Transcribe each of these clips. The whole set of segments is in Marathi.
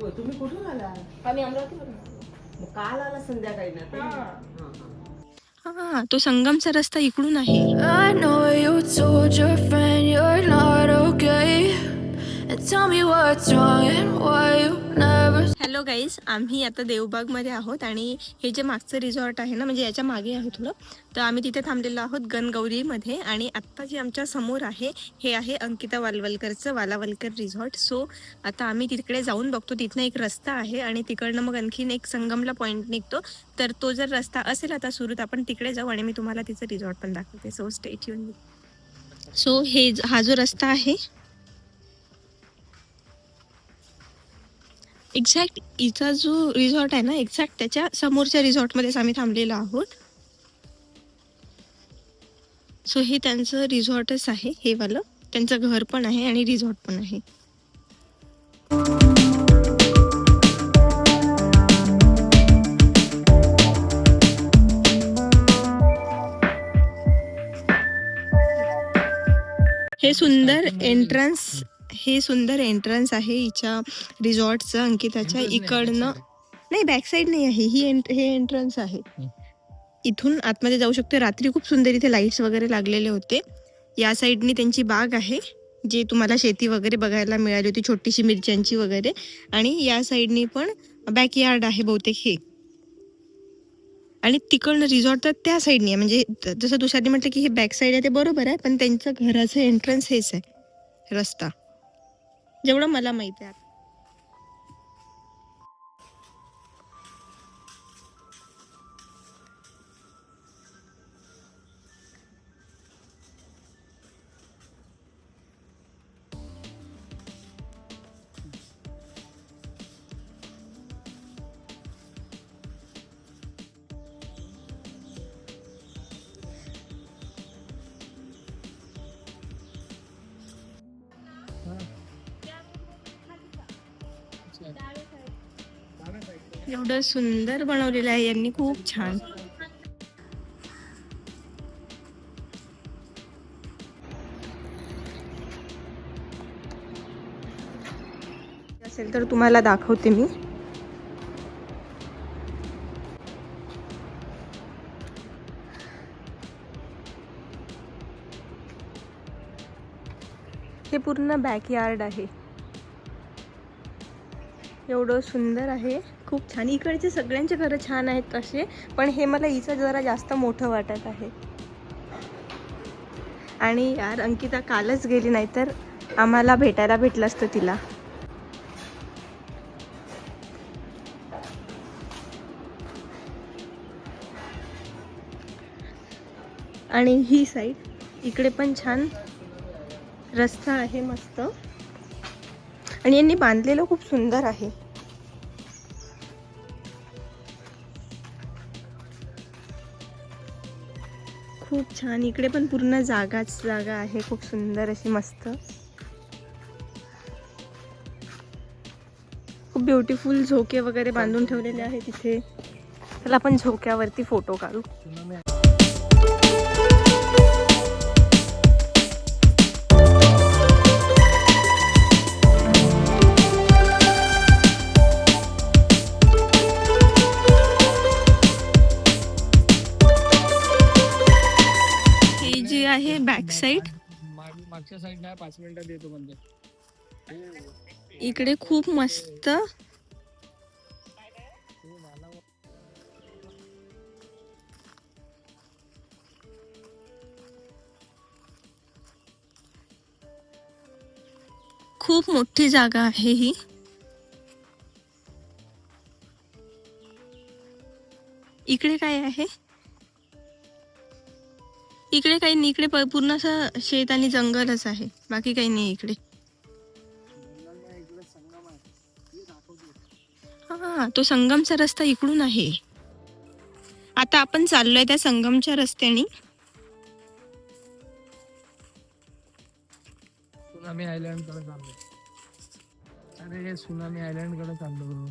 हो, तुम्ही कुठून आला आम्ही अमरावतीवरून मग काल आला संध्याकाळी ना? हा. हा, हा. हा तो संगमचा रस्ता इकडून आहे I know you told your friend you're not okay. Hello guys आम्ही आता देवबागमध्ये आहोत आणि हे जे मागचं रिझॉर्ट आहे ना म्हणजे याच्या मागे आहे थोडं. तर आम्ही तिथे थांबलेलो आहोत गणगौरीमध्ये आणि आत्ता जे आमच्यासमोर आहे हे आहे अंकिता वालवलकरचं वालावलकर रिझॉर्ट सो आता आम्ही तिकडे जाऊन बघतो. तिथनं एक रस्ता आहे आणि तिकडनं मग आणखीन एक संगमला पॉईंट निघतो. तर तो जर रस्ता असेल आता सुरू तर आपण तिकडे जाऊ आणि मी तुम्हाला तिचं रिसॉर्ट पण दाखवते. सो स्टेट येऊन सो हे हा जो रस्ता आहे एक्झॅक्ट इथं जो रिसॉर्ट आहे ना एक्झॅक्ट त्याच्या समोरच्या रिसॉर्टमध्येच आम्ही थांबलेलो आहोत. सो हे त्यांचं रिसॉर्टच आहे हे वालं. त्यांचं घर पण आहे आणि रिसॉर्ट पण आहे. हे सुंदर एंट्रन्स हे सुंदर एंट्रन्स आहे हिच्या रिसॉर्टचं अंकिताच्या इकडनं नाही बॅक साईड नाही आहे. ही एंट हे एंट्रन्स आहे. इथून आतमध्ये जाऊ शकतो रात्री खूप सुंदर इथे लाईट्स वगैरे लागलेले होते. या साईडनी त्यांची बाग आहे जे तुम्हाला शेती वगैरे बघायला मिळाली होती छोटीशी मिरच्यांची वगैरे. आणि या साईडनी पण बॅकयार्ड आहे बहुतेक हे. आणि तिकडनं रिसॉर्ट तर त्या साईडनी आहे. म्हणजे जसं दुसऱ्यांनी म्हटलं की हे बॅक साईड आहे ते बरोबर आहे पण त्यांचं घराचं एंट्रन्स हेच आहे. रस्ता. जेवढं मला माहिती आहे एवढं सुंदर बनवलेलं आहे. यांनी खूप छान. असेल तर तुम्हाला दाखवते मी. हे पूर्ण बॅकयार्ड आहे. एवढं सुंदर आहे. खूप छान. इकडचे सगळ्यांचे घरं छान आहेत तसे पण हे मला हिचं जरा जास्त मोठं वाटत आहे. आणि यार अंकिता कालच गेली नाही तर आम्हाला भेटायला भेटलं असतं तिला. आणि ही साईड इकडे पण छान रस्ता आहे मस्त. आणि यांनी बांधलेलं खूप सुंदर आहे. खूप छान. इकडे पण पूर्ण जागाच जागा आहे. खूप सुंदर अशी मस्त. खूप ब्युटिफुल झोके वगैरे बांधून ठेवलेले आहे तिथे चला आपण झोक्यावरती फोटो काढू. आहे बॅक साईड माग- मागच्या साईड नाही पाच मिनिटात येतो बंद इकडे खूप मस्त. खूप मोठी जागा आहे ही. इकडे काय आहे? इकडे काही नाही इकडे प- पूर्ण असं शेत आणि जंगलच आहे. बाकी काही नाही इकडे. हा तो संगमचा रस्ता इकडून आहे. आता आपण चाललोय त्या संगमच्या रस्त्याने. सुनामी आयलंडकडे चाललो अरे सुनामी आयलंडकडे चाललो.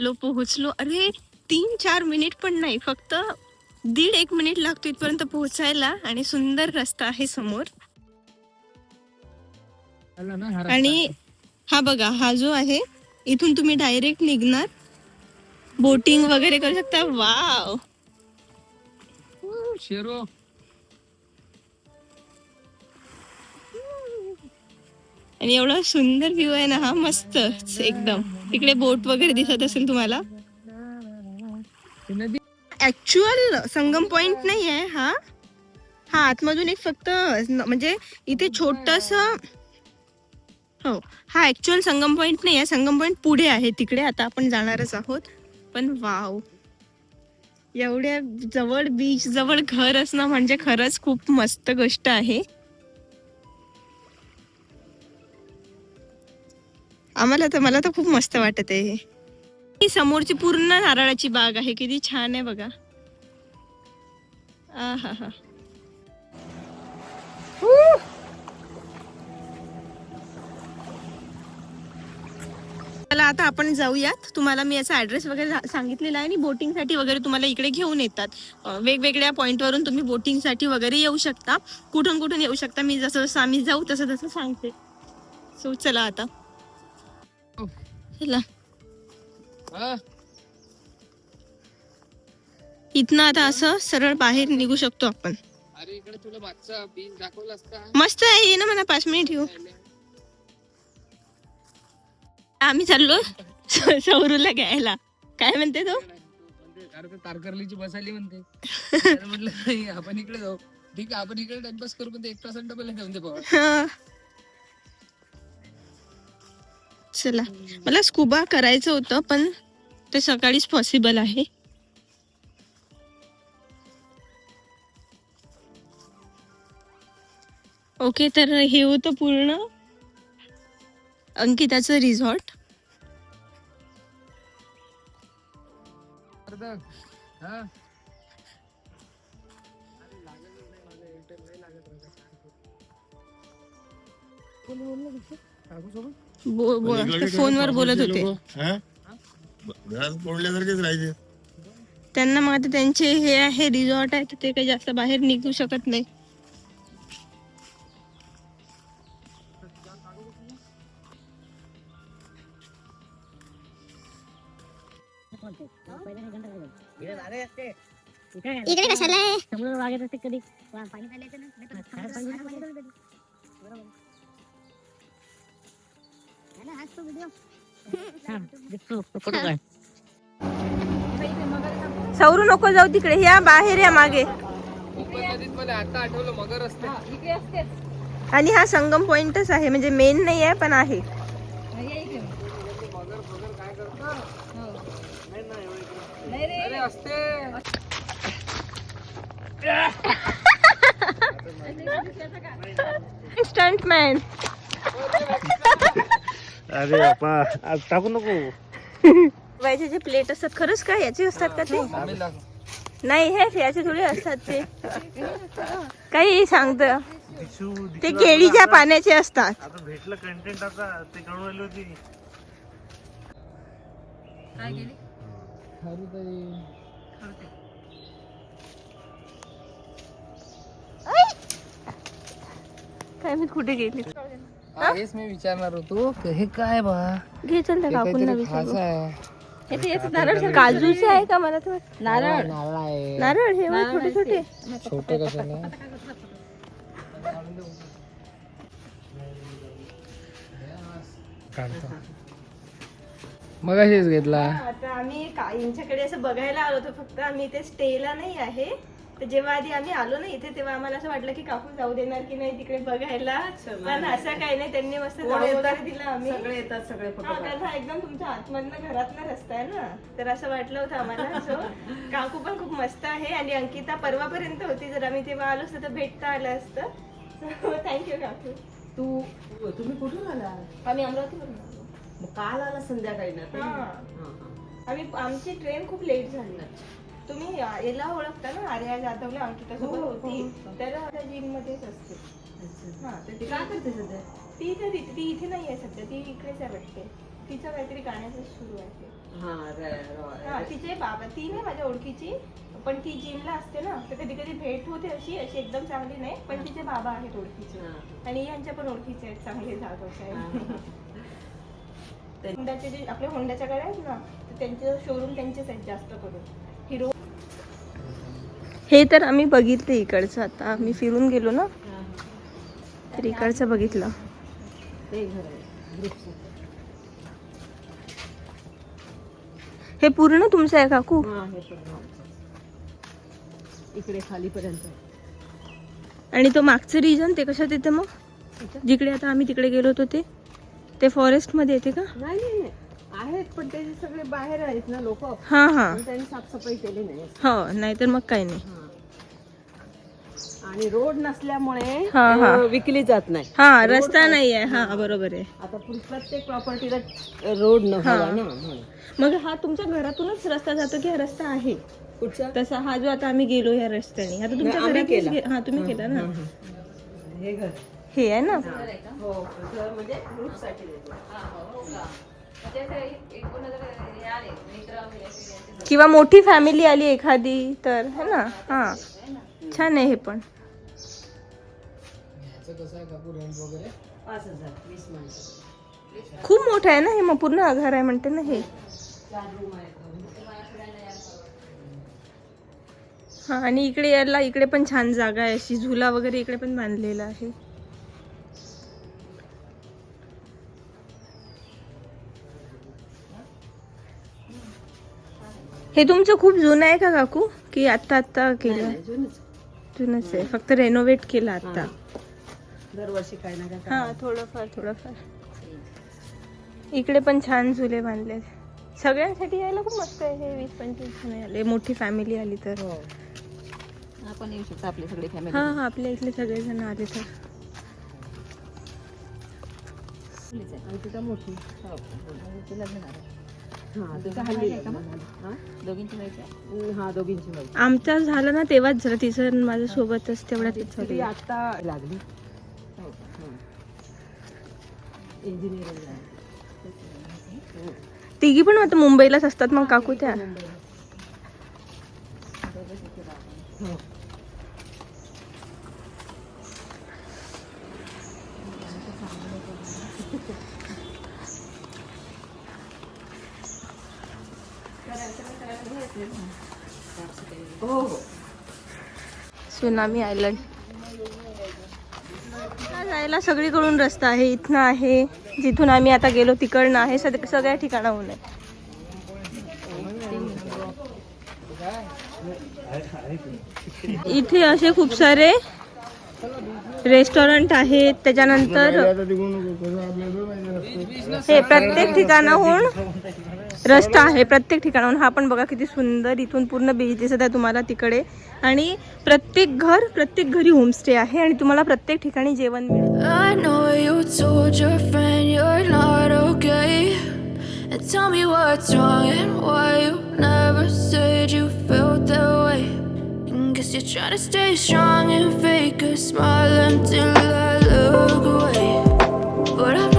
लो पोहोचलो. अरे तीन चार मिनिट पण नाही. फक्त दीड एक मिनिट लागतो इथपर्यंत पोहोचायला आणि सुंदर रस्ता आहे समोर. आणि हा बघा हा जो आहे इथून तुम्ही डायरेक्ट निघणार. बोटिंग वगैरे करू शकता. वाव! शेरो. आणि एवढा सुंदर व्ह्यू आहे ना हा मस्त एकदम. तिकडे बोट वगैरे दिसत असेल तुम्हाला. ऍक्च्युअल संगम पॉइंट नाही आहे हा. हा आतमधून एक फक्त म्हणजे इथे छोटस हो हा ऍक्च्युअल संगम पॉइंट नाही आहे संगम पॉइंट पुढे आहे तिकडे आता आपण जाणारच आहोत. पण वाव. एवढ्या जवळ बीच जवळ घर असणं म्हणजे खरंच खूप मस्त गोष्ट आहे. आम्हाला तर मला तर खूप मस्त वाटत आहे हे. ही समोरची पूर्ण नारळाची बाग आहे. किती छान आहे बघा. आहाहा. चला आता आपण जाऊयात. तुम्हाला मी याचा ऍड्रेस वगैरे सांगितलेला आहे आणि बोटिंगसाठी वगैरे तुम्हाला इकडे घेऊन येतात. वेगवेगळ्या पॉईंटवरून तुम्ही बोटिंगसाठी वगैरे येऊ शकता. कुठून कुठून येऊ शकता मी जसं जसं आम्ही जाऊ तसं तसं सांगते. सो चला आता. चला. हा, इथनं आता असं सरळ बाहेर निघू शकतो आपण. अरे इकडे तुला मागचा बीच दाखवला असता मस्त आहे ये ना म्हणा पाच मिनिट येऊ. आम्ही चाललो सौरूला घ्यायला. काय म्हणते तो? म्हणते, अरे ते तारकर्लीची बस आली म्हणते म्हटलं आपण इकडे जाऊ. ठीक आहे आपण इकडे टाइमपास करू पण ते एक तासात डबल येते म्हणते बाबा. चला. मला स्कुबा करायचं होतं पण ते सकाळीच पॉसिबल आहे. ओके तर हे होतं पूर्ण अंकिताचं रिझॉर्ट अर्ध हा अरे लागत नाही मला एअरटेल नाही लागत राहतं. कोण बोललं कसं? काकू सोबत बो- बो- ते फोनवर बोलत होते घरात पडल्यासारखेच राहायचे? त्यांना मग आता त्यांचे हे आहे रिझॉर्ट आहे तर ते काही जास्त बाहेर निघू शकत नाही. इकडे कशाला आहे? समुद्र वागत असते कधी. पाणी सौरू नको जाऊ तिकडे या बाहेर या मागे. कोकण नदीत मला आता आठवलं मगर असते आणि हा संगम पॉइंटच आहे म्हणजे मेन नाही आहे पण आहे. अरे असते स्टंट मॅन अरे बापा आज टाकू नको. व्हायचे जे प्लेट असतात. खरंच काय याचे असतात का ते. नाही हे याचे थोडे असतात ते. काही सांगत. ते केळीच्या पाण्याचे असतात. आता भेटलं कंटेंट आता ते कळून आली होती. खारू ताई. काय मी कुठे गेली? हेच मी विचारणार होतो की हे काय बा? घे चल त्या हे काकूंना काहीतरी विचारू खास आहे. हे ते याचं नारळ काजूचे आहे का मला तर? नारळ. नारळ. आहे नारळ हे बघ, छोटे छोटे. छोटे कशाला काढतो. मग असेच घेतला. आता आम्ही का- यांच्याकडे असं बघायला आलो होतो फक्त आम्ही इथे स्टेला नाही आहे. तर जेव्हा आधी आम्ही आलो ना इथे तेव्हा आम्हाला असं वाटलं की काकू जाऊ देणार की नाही तिकडे बघायला. पण असं काही नाही त्यांनी मस्त कोण जाऊ येतात? वगैरे दिलं आम्ही. सगळे येतात सगळे फोटो हा, कारण हा एकदम तुमच्या आतमधनं घरातनं रस्ता आहे ना. तर असं वाटलं होतं आम्हाला. सो काकू पण खूप मस्त आहे आणि अंकिता परवापर्यंत होती. जर आम्ही तेव्हा आलो असतो तर भेटता आलं असतं. थँक्यू काकू. तू तुम्ही कुठून आला? आम्ही अमरावतीवरून आलो. मग काल आला संध्याकाळी ना? हा. हा, हा. आम्ही आमची ट्रेन खूप लेट झाली. तुम्ही याला ओळखता ना आर्या जाधवला अंकिता सोबत हो, हो, होती. हो. तर आता जिम मध्येच असते. हा तर ती ती काय करते सध्या? ती तर ती ती इथे नाही आहे सध्या ती इकडेच आहे वाटते. तिचं काहीतरी गाण्याचं सुरू आहे हा रे- रो- तिचे बाबा ती नाही माझ्या ओळखीची पण ती जिमला असते ना तर कधी कधी भेट होते अशी अशी एकदम चांगली नाही पण तिचे बाबा आहेत ओळखीचे. हा. आणि यांच्या पण ओळखीचे आहेत चांगले जाधवचे आहेत होंडाचे जे आपल्या होंडाच्या गाड्या आहेत ना तर त्यांचे शोरूम त्यांचेच आहेत जास्त करून. हे तर आम्ही बघितले इकडचं. आता आम्ही फिरून गेलो ना. तर इकडचं बघितलं. हे पूर्ण तुमचं आहे काकू? हा हे. इकडे खालीपर्यंत. आणि तो मागचं रिजन ते कशात येते मग? जिकडे आता आम्ही तिकडे गेलो होतो ते. ते फॉरेस्टमध्ये येते का? नाही. आहेत पण ते सगळे बाहेर आहेत ना लोक हा हा. त्यांनी साफसफाई केली नाही. हो नाहीतर मग काही नाही. आणि रोड नसल्यामुळे हा, हा. विकली जात नाही. हा रस्ता नाही. आहे हा बरोबर आहे. आता पुढे प्रत्येक प्रॉपर्टीला रोड न हा. हवा ना म्हणून. मग हा तुमच्या घरातूनच रस्ता जातो की हा रस्ता आहे? कुठचा तसा हा जो आता आम्ही गेलो या रस्त्याने. आता तुमच्या आम्ही घरातच केला. गे- हा तुम्ही केला ना? हे घर. हे आहे ना? हो. म्हणजे ग्रुपसाठी देतो. किंवा मोठी फॅमिली आली एखादी तर है ना? हा. छान आहे हे पण. खूप मोठं आहे ना हे मग पूर्ण घर आहे म्हणते ना हे. हा आणि इकडे यायला इकडे पण छान जागा आहे. अशी झुला वगैरे इकडे पण बांधलेला आहे. हे तुमचं खूप जुनं आहे का काकू? की आत्ता आत्ता केलं? जुनंच. आहे. फक्त रेनोव्हेट केलं आता दरवर्षी काही ना काय हा थोडंफार थोडंफार. इकडे पण छान झुले बांधले सगळ्यांसाठी यायला खूप मस्त आहे हे वीस पंचवीस जण आले. मोठी फॅमिली आली तर. हो. आपण येऊ शकतो आपली सगळी फॅमिली हा हा आपल्या इथले सगळेजण आले तर. आणि तिथं मोठी. हो. हा. हा? हा दोघींची व्हायची आमचा झाला ना तेव्हाच झालं. तिचं माझ्या सोबतच तेवढ्यात ती झाली. आता लागली. इंजिनिअरिंग तिघी पण आता मुंबईलाच असतात मग काकू त्या. Tsunami island. जायला सगळीकडून रस्ता आहे इथनं आहे जिथून आम्ही आता गेलो तिकडनं आहे सग सगळ्या ठिकाणाहून आहे. इथे असे खूप सारे रेस्टॉरंट आहेत त्याच्यानंतर हे प्रत्येक ठिकाणाहून रस्ता आहे प्रत्येक ठिकाणाहून. हा पण बघा किती सुंदर इथून पूर्ण बीच दिसत आहे तुम्हाला तिकडे. आणि प्रत्येक घर प्रत्येक घरी होमस्टे आहे आणि तुम्हाला प्रत्येक ठिकाणी जेवण मिळेल But I'm